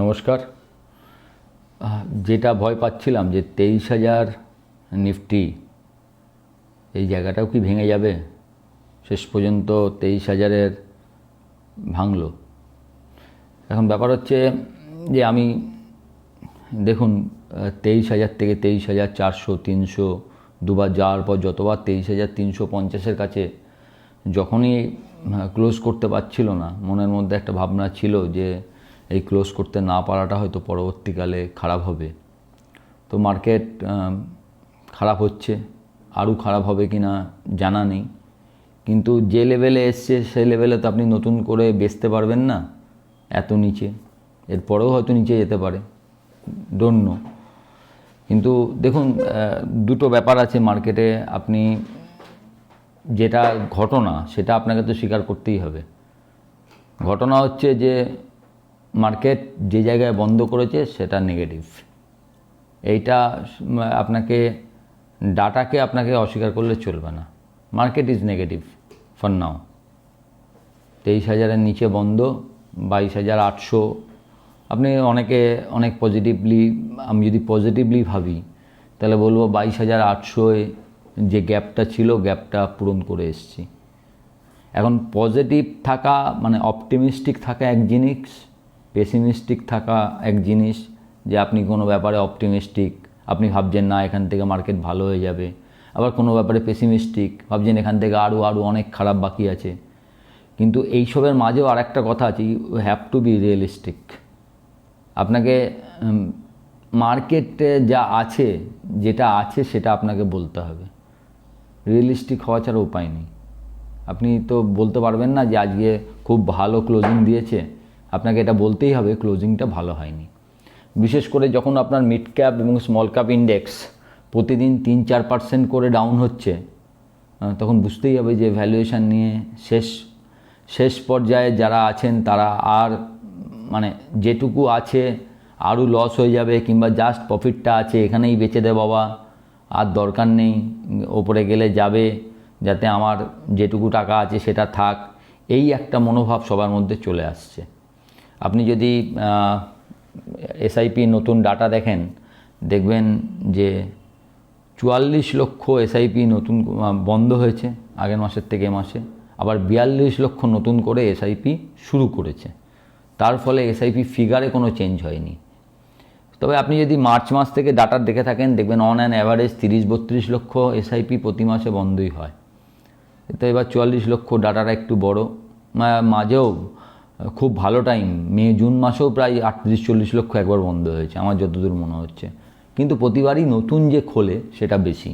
নমস্কার। যেটা ভয় পাচ্ছিলাম যে তেইশ হাজার নিফটি এই জায়গাটাও কি ভেঙে যাবে? শেষ পর্যন্ত তেইশ হাজারের ভাঙলো। এখন ব্যাপার হচ্ছে যে আমি, দেখুন তেইশ হাজার থেকে তেইশ হাজার চারশো, তিনশো, দুবার যাওয়ার পর যতবার তেইশ হাজার তিনশো পঞ্চাশের কাছে যখনই ক্লোজ করতে পারছিল না, মনের মধ্যে একটা ভাবনা ছিল যে এই ক্লোজ করতে না পারাটা হয়তো পরবর্তীকালে খারাপ হবে। তো মার্কেট খারাপ হচ্ছে। আরও খারাপ হবে কি না জানা নেই। কিন্তু যে লেভেলে এসছে, সেই লেভেলে তো আপনি নতুন করে বেচতে পারবেন না এত নিচে। এরপরেও হয়তো নিচে যেতে পারে। ডোন্ট নো কিন্তু দেখুন দুটো ব্যাপার আছে মার্কেটে। আপনি যেটা ঘটনা, সেটা আপনাকে তো স্বীকার করতেই হবে। ঘটনা হচ্ছে যে মার্কেট যে জায়গায় বন্ধ করেছে সেটা নেগেটিভ এইটা আপনাকে, ডাটাকে আপনাকে অস্বীকার করলে চলবে না। Market is negative for now তেইশ হাজারের নিচে বন্ধ, বাইশ হাজার আটশো। আপনি অনেকে, অনেক পজিটিভলি আমি যদি পজিটিভলি ভাবি, তাহলে বলব বাইশ হাজার আটশোয় যে গ্যাপটা ছিল গ্যাপটা পূরণ করে এসেছি। এখন পজিটিভ থাকা মানে অপটিমিস্টিক থাকা এক জিনিস পেসিমিস্টিক থাকা এক জিনিস যে আপনি কোনো ব্যাপারে অপটিমিস্টিক আপনি ভাবছেন না এখান থেকে মার্কেট ভালো হয়ে যাবে। আবার কোনো ব্যাপারে পেসিমিস্টিক ভাবছেন এখান থেকে আরও আরও অনেক খারাপ বাকি আছে। কিন্তু এইসবের মাঝেও আর একটা কথা আছে you have to be realistic আপনাকে মার্কেটে যা আছে, যেটা আছে সেটা আপনাকে বলতে হবে। রিয়েলিস্টিক হওয়া ছাড়া উপায় নেই। আপনি তো বলতে পারবেন না যে আজকে খুব ভালো ক্লোজিং দিয়েছে আপনাকে এটা বলতেই হবে ক্লোজিংটা ভালো হয়নি। বিশেষ করে যখন আপনার মিড ক্যাপ এবং স্মল ক্যাপ ইন্ডেক্স প্রতিদিন তিন চার পার্সেন্ট করে ডাউন হচ্ছে তখন বুঝতেই হবে যে ভ্যালুয়েশন নিয়ে শেষ শেষ পর্যায়ে যারা আছেন তারা আর মানে যেটুকু আছে আরও লস হয়ে যাবে কিংবা জাস্ট প্রফিটটা আছে, এখানেই বেচে দে বাবা, আর দরকার নেই, ওপরে গেলে যাবে, যাতে আমার যেটুকু টাকা আছে সেটা থাক, এই একটা মনোভাব সবার মধ্যে চলে আসছে। আপনি যদি এসআইপি নতুন ডাটা দেখেন, দেখবেন যে চুয়াল্লিশ লক্ষ এসআইপি নতুন বন্ধ হয়েছে আগের মাসের থেকে মাসে। আবার বিয়াল্লিশ লক্ষ নতুন করে এসআইপি শুরু করেছে। তার ফলে এসআইপি ফিগারে কোনো চেঞ্জ হয়নি। তবে আপনি যদি মার্চ মাস থেকে ডাটা দেখে থাকেন, দেখবেন অন অ্যান অ্যাভারেজ তিরিশ বত্রিশ লক্ষ এসআইপি প্রতি মাসে বন্ধই হয়। তো এবার চুয়াল্লিশ লক্ষ ডাটাটা একটু বড়। মাঝেও খুব ভালো টাইম। মে, জুন মাসেও প্রায় আটত্রিশ, চল্লিশ লক্ষ একবার বন্ধ হয়েছে, আমার যতদূর মনে হচ্ছে। কিন্তু প্রতিবারই নতুন যে খোলে, সেটা বেশি।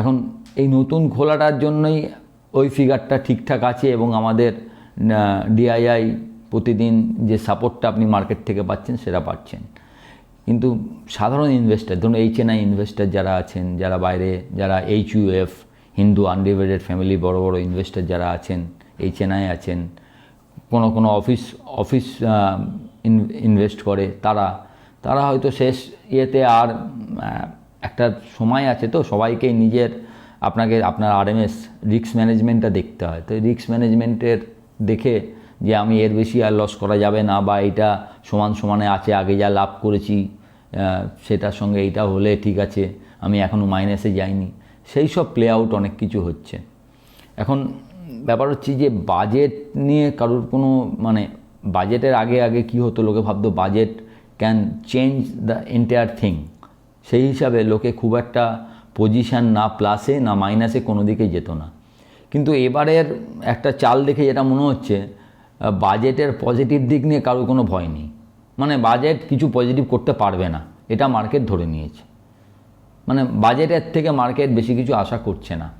এখন এই নতুন খোলাটার জন্যই ওই ফিগারটা ঠিকঠাক আছে এবং আমাদের ডিআইআই প্রতিদিন যে সাপোর্টটা আপনি মার্কেট থেকে পাচ্ছেন, সেটা পাচ্ছেন। কিন্তু সাধারণ ইনভেস্টার ধরুন এইচ এনআই ইনভেস্টার যারা আছেন, যারা বাইরে, যারা H UF Hindu undivided family বড় বড় ইনভেস্টার যারা আছেন এইচ এনআই আছেন কোনো কোনো অফিস অফিস ইনভেস্ট করে তারা। তারা হয়তো শেষ ইয়েতে আর একটা সময় আছে তো সবাইকেই নিজের আপনাকে, আপনার আরএমএস রিস্ক ম্যানেজমেন্টটা দেখতে হয়। তো রিস্ক ম্যানেজমেন্টের দেখে যে আমি এর বেশি আর লস করা যাবে না বা এটা সমান সমানে আছে, আগে যা লাভ করেছি সেটার সঙ্গে এইটা হলে ঠিক আছে, আমি এখনও মাইনাসে যাইনি। সেই সব প্লে আউট অনেক কিছু হচ্ছে। এখন ব্যাপার হচ্ছে যে বাজেট নিয়ে কারোর কোনো মানে বাজেটের আগে আগে কি হতো? লোকে ভাবতো budget can change the entire thing সেই হিসাবে লোকে খুব একটা পজিশান না প্লাসে না মাইনাসে কোনো দিকে যেত না। কিন্তু এবারের একটা চাল দেখে যেটা মনে হচ্ছে বাজেটের পজিটিভ দিক নিয়ে কারোর কোনো ভয় নেই। মানে বাজেট কিছু পজিটিভ করতে পারবে না। এটা মার্কেট ধরে নিয়েছে। মানে বাজেটের থেকে মার্কেট বেশি কিছু আশা করছে না।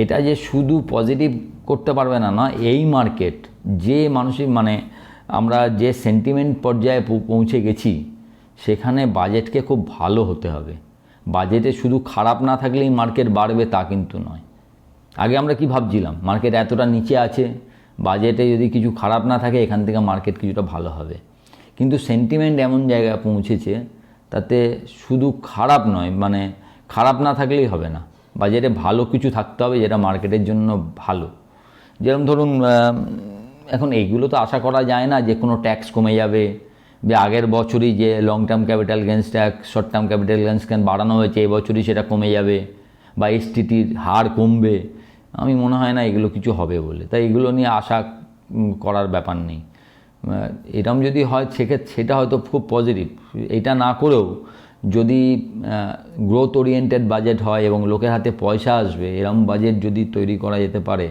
এটা যে শুধু পজিটিভ করতে পারবে না না, এই মার্কেট যে মানসিক মানে আমরা যে সেন্টিমেন্ট পর্যায়ে পৌঁছে গেছি, সেখানে বাজেটকে খুব ভালো হতে হবে। বাজেটে শুধু খারাপ না থাকলেই মার্কেট বাড়বে তা কিন্তু নয়। আগে আমরা কি ভাবছিলাম? মার্কেট এতটা নিচে আছে বাজেটে যদি কিছু খারাপ না থাকে, এখান থেকে মার্কেট কিছুটা ভালো হবে। কিন্তু সেন্টিমেন্ট এমন জায়গায় পৌঁছেছে, তাতে শুধু খারাপ নয় মানে খারাপ না থাকলেই হবে না। বাজেটে ভালো কিছু থাকতে হবে যেটা মার্কেটের জন্য ভালো। যেরকম ধরুন এখন এইগুলো তো আশা করা যায় না যে কোনো ট্যাক্স কমে যাবে যে আগের বছরই যে long term capital gains tax short term capital gains কেন বাড়ানো হয়েছে এবছরই সেটা কমে যাবে বা এসটিটির হার কমবে। আমি মনে হয় না এগুলো কিছু হবে বলে। তাই এগুলো নিয়ে আশা করার ব্যাপার নেই। এরম যদি হয়, সেক্ষেত্রে সেটা হয়তো খুব পজিটিভ এটা না করেও যদি গ্রোথ ওরিয়েন্টেড বাজেট হয় এবং লোকের হাতে পয়সা আসবে, এরম বাজেট যদি তৈরি করা যেতে পারে,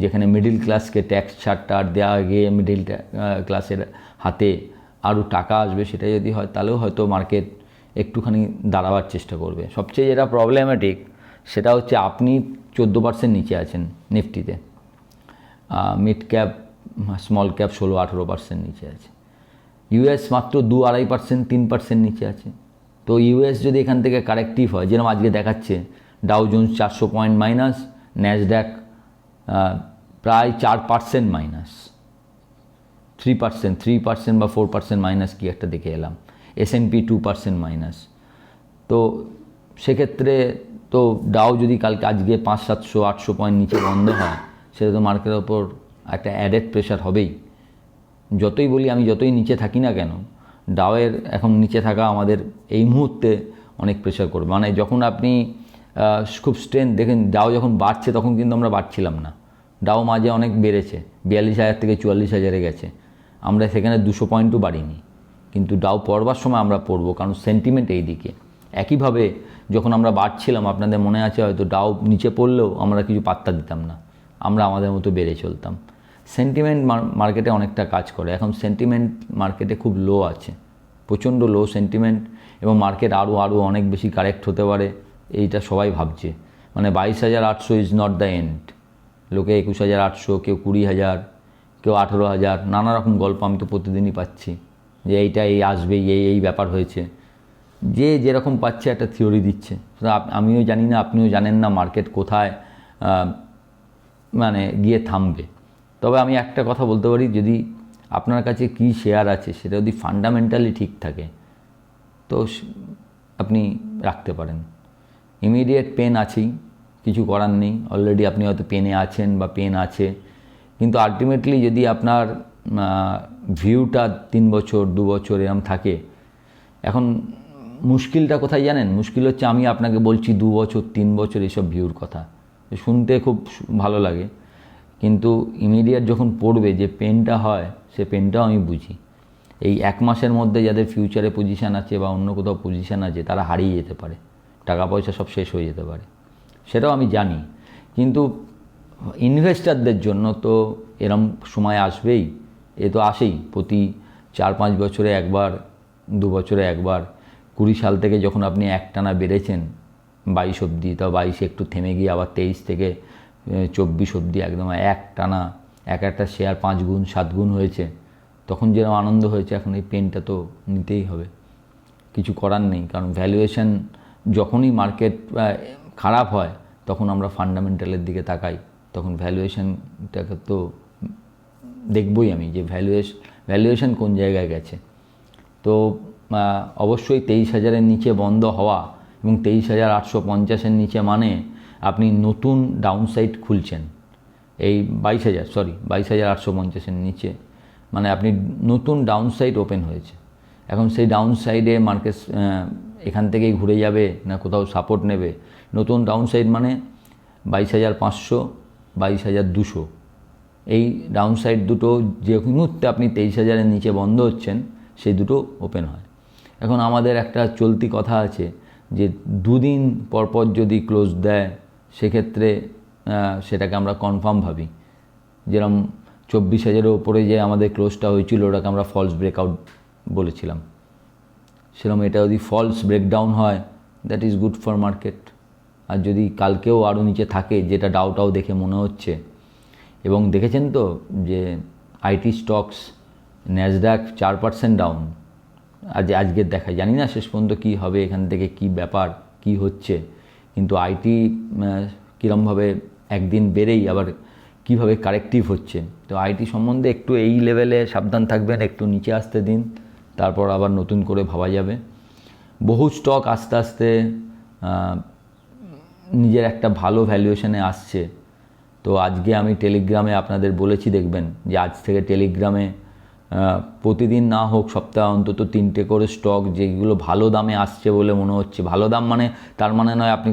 যেখানে মিডিল ক্লাসকে ট্যাক্স ছাড় টাড় দেওয়া গিয়ে মিডিল ক্লাসের হাতে আরও টাকা আসবে, সেটা যদি হয়, তাহলেও হয়তো মার্কেট একটুখানি দাঁড়াবার চেষ্টা করবে। সবচেয়ে যেটা প্রবলেমেটিক সেটা হচ্ছে আপনি চোদ্দ পার্সেন্ট নিচে আছেন নিফটিতে। মিড ক্যাপ স্মল ক্যাপ ষোলো আঠেরো পার্সেন্ট নিচে আছে। ইউএস মাত্র দু আড়াই পার্সেন্ট তিন পার্সেন্ট নিচে আছে। তো ইউএস যদি এখান থেকে কারেক্টিভ হয়, যেরকম আজকে দেখাচ্ছে ডাউ জোন্স চারশো পয়েন্ট মাইনাস ন্যাসড্যাক প্রায় চার percent minus three percent three percent বা ফোর পার্সেন্ট মাইনাস কি একটা দেখে এলাম। S N P two percent minus তো সেক্ষেত্রে তো ডাও যদি কালকে, আজকে পাঁচ, সাতশো, আটশো পয়েন্ট নিচে বন্ধ হয়, সেটা তো মার্কেটের ওপর একটা অ্যাডেড প্রেশার হবেই। যতই বলি আমি, যতই নিচে থাকি না কেন ডাওয়ের এখন নিচে থাকা আমাদের এই মুহূর্তে অনেক প্রেশার করবে। মানে যখন আপনি খুব স্ট্রেংথ দেখেন ডাও যখন বাড়ছে তখন কিন্তু আমরা বাড়ছিলাম না। ডাও মাঝে অনেক বেড়েছে, বিয়াল্লিশ হাজার থেকে চুয়াল্লিশ হাজারে গেছে। আমরা সেখানে দুশো পয়েন্টও বাড়িনি। কিন্তু ডাও পড়বার সময় আমরা পড়ব, কারণ সেন্টিমেন্ট এই দিকে একইভাবে যখন আমরা বাড়ছিলাম, আপনাদের মনে আছে হয়তো ডাও নিচে পড়লেও আমরা কিছু পাত্তা দিতাম না। আমরা আমাদের মতো বেড়ে চলতাম। সেন্টিমেন্ট মার্কেটে অনেকটা কাজ করে। এখন সেন্টিমেন্ট মার্কেটে খুব লো আছে। প্রচণ্ড লো সেন্টিমেন্ট এবং মার্কেট আরও আরও অনেক বেশি কারেক্ট হতে পারে, এইটা সবাই ভাবছে। মানে বাইশ হাজার আটশো ইজ নট দ্য এন্ড লোকে একুশ হাজার আটশো, কেউ কুড়ি হাজার, কেউ আঠেরো হাজার, নানা রকম গল্প আমি তো প্রতিদিনই পাচ্ছি যে এইটা এই আসবে এই এই ব্যাপার হয়েছে। যে যেরকম পাচ্ছে একটা থিওরি দিচ্ছে। আমিও জানি না, আপনিও জানেন না মার্কেট কোথায় মানে গিয়ে থামবে। তবে আমি একটা কথা বলতে পারি, যদি আপনার কাছে কী শেয়ার আছে, সেটা যদি ফান্ডামেন্টালি ঠিক থাকে, তো আপনি রাখতে পারেন। ইমিডিয়েট পেন আছেই, কিছু করার নেই। অলরেডি আপনি হয়তো পেনে আছেন বা পেন আছে। কিন্তু আলটিমেটলি যদি আপনার ভিউটা তিন বছর, দু বছর এরম থাকে, এখন মুশকিলটা কোথায় জানেন? মুশকিল হচ্ছে আমি আপনাকে বলছি দু বছর, তিন বছর এসব ভিউর কথা। শুনতে খুব ভালো লাগে। কিন্তু ইমিডিয়েট যখন পড়বে যে পেনটা হয়, সে পেনটাও আমি বুঝি। এই এক মাসের মধ্যে যাদের ফিউচারে পজিশান আছে বা অন্য কোথাও পজিশান আছে, তারা হারিয়ে যেতে পারে। টাকা পয়সা সব শেষ হয়ে যেতে পারে। সেটাও আমি জানি। কিন্তু ইনভেস্টারদের জন্য তো এরম সময় আসবেই। এ তো আসেই। প্রতি চার পাঁচ বছরে একবার, দু বছরে একবার। কুড়ি সাল থেকে যখন আপনি একটানা বেড়েছেন, বাইশ অবধি, তা বাইশে একটু থেমে গিয়ে আবার তেইশ থেকে চব্বিশ অবধি একদম এক টানা, এক একটা শেয়ার পাঁচ গুণ, সাত গুণ হয়েছে। তখন যেরকম আনন্দ হয়েছে, এখন এই পেনটা তো নিতেই হবে। কিছু করার নেই, কারণ ভ্যালুয়েশন যখনই মার্কেট খারাপ হয়, তখন আমরা ফান্ডামেন্টালের দিকে তাকাই। তখন ভ্যালুয়েশনটাকে তো দেখবই আমি যে ভ্যালুয়েশ ভ্যালুয়েশন কোন জায়গায় গেছে। তো অবশ্যই তেইশ হাজারের নিচে বন্ধ হওয়া এবং তেইশ হাজার আটশো পঞ্চাশের নিচে মানে আপনি নতুন ডাউনসাইড খুলছেন। এই বাইশ হাজার সরি বাইশ হাজার আটশো পঞ্চাশের নিচে। মানে আপনি নতুন ডাউনসাইড ওপেন হয়েছে। এখন সেই ডাউনসাইডে মার্কেট এখান থেকেই ঘুরে যাবে না কোথাও সাপোর্ট নেবে? নতুন ডাউনসাইড মানে বাইশ হাজার পাঁচশো, বাইশ হাজার দুশো। এই ডাউনসাইড দুটো যে মুহূর্তে আপনি তেইশ হাজারের নিচে বন্ধ হচ্ছেন, সেই দুটো ওপেন হয়। এখন আমাদের একটা চলতি কথা আছে যে দুদিন পরপর যদি ক্লোজ দেয় সেক্ষেত্রে সেটাকে আমরা কনফার্ম ভাবি। যেরকম চব্বিশ হাজারের ওপরে যে আমাদের ক্লোজটা হয়েছিল, ওটাকে আমরা ফলস ব্রেকআউট বলেছিলাম। সেরকম এটা যদি ফলস ব্রেকডাউন হয় that is good for market আর যদি কালকেও আরও নিচে থাকে, যেটা ডাউটাও দেখে মনে হচ্ছে। এবং দেখেছেন তো যে আইটি স্টকস ন্যাসডাক চার পার্সেন্ট ডাউন আজ আজকের দেখায়। জানি না শেষ পর্যন্ত কী হবে, এখান থেকে কি ব্যাপার, কি হচ্ছে। কিন্তু আইটি কীরমভাবে একদিন বেড়েই আবার কীভাবে কারেক্টিভ হচ্ছে। তো আইটি সম্বন্ধে একটু এই লেভেলে সাবধান থাকবেন, একটু নিচে আসতে দিন, তারপর আবার নতুন করে ভাবা যাবে। বহু স্টক আস্তে আস্তে নিজের একটা ভালো ভ্যালুয়েশনে আসছে। তো আজকে আমি টেলিগ্রামে আপনাদের বলেছি, দেখবেন যে আজ থেকে টেলিগ্রামে প্রতিদিন না হোক সপ্তাহে অন্তত তিনটে করে স্টক যেগুলো ভালো দামে আসছে বলে মনে হচ্ছে। ভালো দাম মানে তার মানে নয় আপনি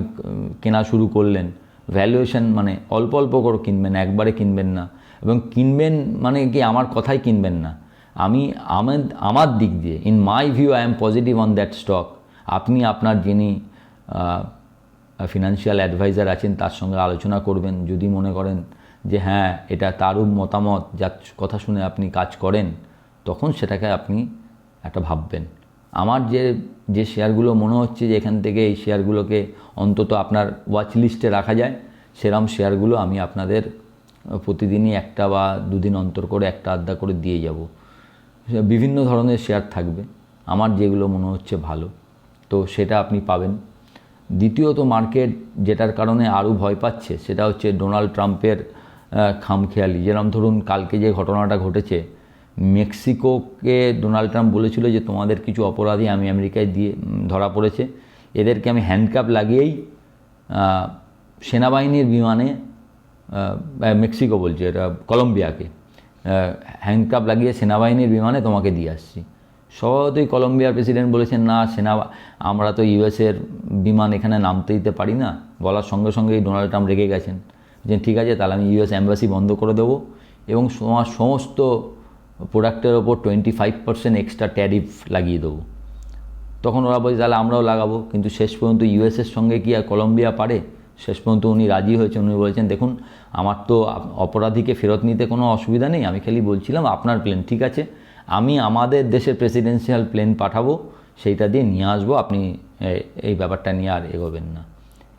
কেনা শুরু করলেন। ভ্যালুয়েশন মানে অল্প অল্প করে কিনবেন, একবারে কিনবেন না। এবং কিনবেন মানে কি আমার কথাই কিনবেন না। আমি, আমার আমার দিক দিয়ে in my view I am positive on that stock আপনি আপনার যিনি ফিনান্সিয়াল অ্যাডভাইজার আছেন, তার সঙ্গে আলোচনা করবেন। যদি মনে করেন যে হ্যাঁ এটা তারও মতামত, যার কথা শুনে আপনি কাজ করেন তখন সেটাকে আপনি একটা ভাববেন। আমার যে যে শেয়ারগুলো মনে হচ্ছে যে এখান থেকে এই শেয়ারগুলোকে অন্তত আপনার ওয়াচ লিস্টে রাখা যায়, সেরম শেয়ারগুলো আমি আপনাদের প্রতিদিনই একটা বা দুদিন অন্তর করে একটা আড্ডা করে দিয়ে যাব। বিভিন্ন ধরনের শেয়ার থাকবে। আমার যেগুলো মনে হচ্ছে ভালো, তো সেটা আপনি পাবেন। দ্বিতীয়ত মার্কেট যেটার কারণে আরও ভয় পাচ্ছে, সেটা হচ্ছে ডোনাল্ড ট্রাম্পের খামখেয়ালি। যেরকম ধরুন, কালকে যে ঘটনাটা ঘটেছে মেক্সিকোকে ডোনাল্ড ট্রাম্প বলেছিল যে তোমাদের কিছু অপরাধী আমি আমেরিকায় দিয়ে ধরা পড়েছে। এদেরকে আমি হ্যান্ডকাপ লাগিয়েই সেনাবাহিনীর বিমানে মেক্সিকো বলছে, এটা কলম্বিয়াকে হ্যান্ডকাপ লাগিয়ে সেনাবাহিনীর বিমানে তোমাকে দিয়ে আসছি। স্বভাবতই কলম্বিয়ার প্রেসিডেন্ট বলেছেন, না, সেনা, আমরা তো ইউএসের বিমান এখানে নামতে দিতে পারি না। বলার সঙ্গে সঙ্গেই ডোনাল্ড ট্রাম্প রেগে গেছেন। যে ঠিক আছে, তাহলে আমি ইউএস অ্যাম্বাসি বন্ধ করে দেবো। এবং তোমার সমস্ত প্রোডাক্টের ওপর twenty five percent extra tariff লাগিয়ে দেবো। তখন ওরা বলছে তাহলে আমরাও লাগাবো। কিন্তু শেষ পর্যন্ত ইউএসের সঙ্গে কি আর কলম্বিয়া পারে? শেষ পর্যন্ত উনি রাজি হয়েছেন। উনি বলেছেন, দেখুন, আমার তো অপরাধীকে ফেরত নিতে কোনো অসুবিধা নেই। আমি খালি বলছিলাম আপনার প্লেন ঠিক আছে? আমি আমাদের দেশের প্রেসিডেন্সিয়াল প্লেন পাঠাবো, সেইটা দিয়ে নিয়ে আসব। আপনি এই ব্যাপারটা নিয়ে আর এগোবেন না।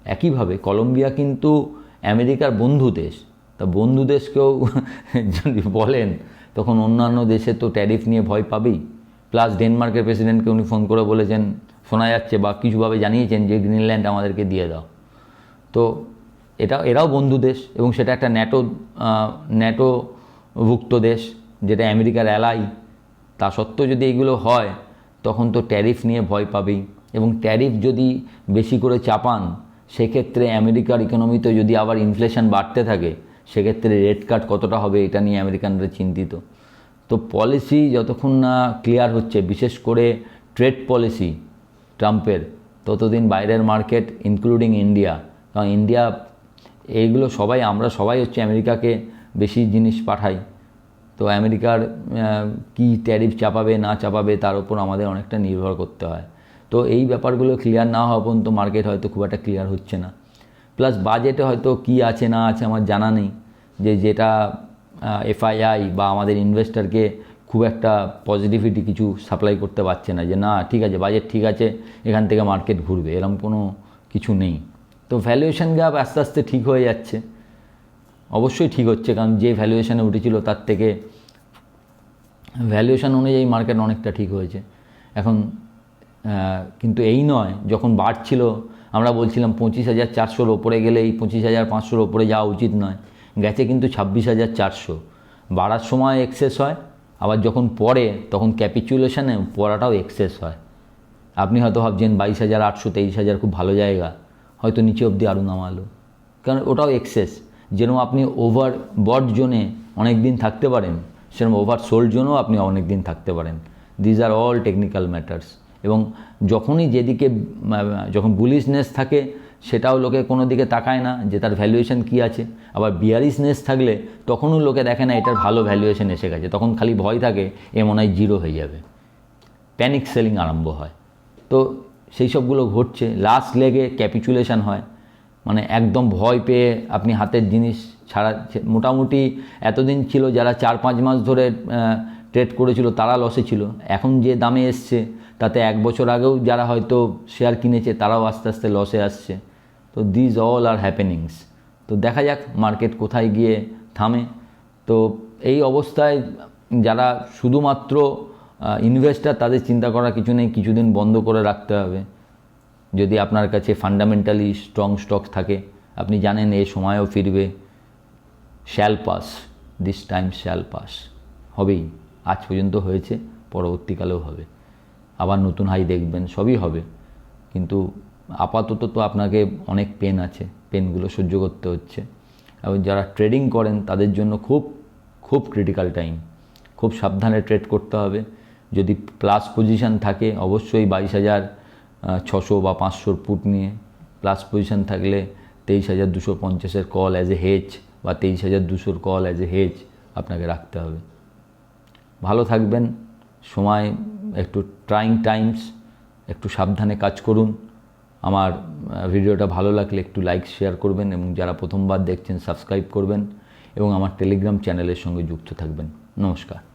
একইভাবে কলম্বিয়া কিন্তু আমেরিকার বন্ধু দেশ। তা বন্ধু দেশকেও যদি বলেন তখন অন্যান্য দেশে তো ট্যারিফ নিয়ে ভয় পাবেই। প্লাস ডেনমার্কের প্রেসিডেন্টকে উনি ফোন করে বলেছেন, শোনা যাচ্ছে বা কিছুভাবে জানিয়েছেন যে গ্রিনল্যান্ড আমাদেরকে দিয়ে দাও। তো এটা, এরাও বন্ধু দেশ এবং সেটা একটা ন্যাটো ন্যাটোভুক্ত দেশ যেটা আমেরিকার অ্যালাই তা সত্ত্বেও যদি এগুলো হয়, তখন তো ট্যারিফ নিয়ে ভয় পাবেই। এবং ট্যারিফ যদি বেশি করে চাপান, সেক্ষেত্রে আমেরিকার ইকোনমিতে যদি আবার ইনফ্লেশন বাড়তে থাকে সেক্ষেত্রে রেট কাট কতটা হবে এটা নিয়ে আমেরিকানরা চিন্তিত। তো পলিসি যতক্ষণ না ক্লিয়ার হচ্ছে, বিশেষ করে ট্রেড পলিসি ট্রাম্পের, ততদিন বাইরের মার্কেট, ইনক্লুডিং ইন্ডিয়া। কারণ ইন্ডিয়া, এইগুলো সবাই, আমরা সবাই হচ্ছে আমেরিকাকে বেশি জিনিস পাঠাই। তো আমেরিকার কি ট্যারিফ চাপাবে, না চাপাবে, তার উপর আমাদের অনেকটা নির্ভর করতে হয়। তো এই ব্যাপারগুলো ক্লিয়ার না হওয়া পর্যন্ত মার্কেট হয়তো খুব একটা ক্লিয়ার হচ্ছে না। প্লাস বাজেটে হয়তো কি আছে, না আছে আমার জানা নেই। যে যেটা এফআইআই বা আমাদের ইনভেস্টরকে খুব একটা পজিটিভিটি কিছু সাপ্লাই করতে পারছে না। যে না, ঠিক আছে বাজেট ঠিক আছে, এখান থেকে মার্কেট ঘুরবে এরকম কোনো কিছু নেই। তো ভ্যালুয়েশন গ্যাপ আস্তে আস্তে ঠিক হয়ে যাচ্ছে। অবশ্যই ঠিক হচ্ছে, কারণ যে ভ্যালুয়েশানে উঠেছিল তার থেকে ভ্যালুয়েশান অনুযায়ী মার্কেট অনেকটা ঠিক হয়েছে। এখন কিন্তু এই নয়, যখন বাড়ছিল আমরা বলছিলাম পঁচিশ হাজার চারশোর ওপরে গেলে এই পঁচিশ হাজার পাঁচশোর ওপরে যাওয়া উচিত নয়। গেছে কিন্তু ছাব্বিশ হাজার চারশো। বাড়ার সময় এক্সেস হয়, আবার যখন পড়ে তখন ক্যাপিচুলেশনে পড়াটাও এক্সেস হয়। আপনি হয়তো ভাবছেন বাইশ হাজার আটশো, তেইশ হাজার খুব ভালো জায়গা, হয়তো নিচে অবধি আরও নামালো। কারণ ওটাও এক্সেস যেরকম আপনি ওভার বট জোনে অনেক দিন থাকতে পারেন সেরকম ওভার সোল্ড জোনও আপনি অনেক দিন থাকতে পারেন। These are all technical matters এবং যখনই যেদিকে, যখন বুলিশনেস থাকে, সেটাও লোকে কোনো দিকে তাকায় না যে তার ভ্যালুয়েশন কী আছে। আবার বিয়ারিশনেস থাকলে তখনও লোকে দেখে না এটার ভালো ভ্যালুয়েশন এসে গেছে। তখন খালি ভয় থাকে এ মনে হয় জিরো হয়ে যাবে। প্যানিক সেলিং আরম্ভ হয়। তো সেই সবগুলো ঘটছে। লাস্ট লেগে ক্যাপিচুলেশন হয়। মানে একদম ভয় পেয়ে আপনি হাতের জিনিস ছাড়া, মোটামুটি এতদিন ছিল যারা চার পাঁচ মাস ধরে ট্রেড করেছিল, তারা লসে ছিল। এখন যে দামে এসছে তাতে এক বছর আগেও যারা হয়তো শেয়ার কিনেছে, তারাও আস্তে আস্তে লসে আসছে। তো দিজ অল আর হ্যাপেনিংস তো দেখা যাক মার্কেট কোথায় গিয়ে থামে। তো এই অবস্থায় যারা শুধুমাত্র ইনভেস্টার তাদের চিন্তা করা কিছু নেই, কিছুদিন বন্ধ করে রাখতে হবে। যদি আপনার কাছে ফান্ডামেন্টালি স্ট্রং স্টক থাকে, আপনি জানেন এ সময়ও ফিরবে। Shall pass this time shall pass হবেই, আজ পর্যন্ত হয়েছে, পরবর্তীকালেও হবে। আবার নতুন হাই দেখবেন, সবই হবে। কিন্তু আপাতত তো আপনাকে অনেক পেন আছে পেনগুলো সহ্য করতে হচ্ছে। এবং যারা ট্রেডিং করেন, তাদের জন্য খুব খুব ক্রিটিক্যাল টাইম খুব সাবধানে ট্রেড করতে হবে। যদি প্লাস পজিশন থাকে, অবশ্যই বাইশ হাজার ছশো বা পাঁচশোর পুট নিয়ে। প্লাস পজিশন থাকলে তেইশ হাজার দুশো পঞ্চাশের কল অ্যাজ এ হেজ বা তেইশ হাজার দুশোর কল অ্যাজ এ হেজ আপনাকে রাখতে হবে। ভালো থাকবেন। সময় একটু ট্রাইং টাইমস একটু সাবধানে কাজ করুন। আমার ভিডিওটা ভালো লাগলে একটু লাইক শেয়ার করবেন এবং যারা প্রথমবার দেখছেন সাবস্ক্রাইব করবেন এবং আমার টেলিগ্রাম চ্যানেলের সঙ্গে যুক্ত থাকবেন। নমস্কার।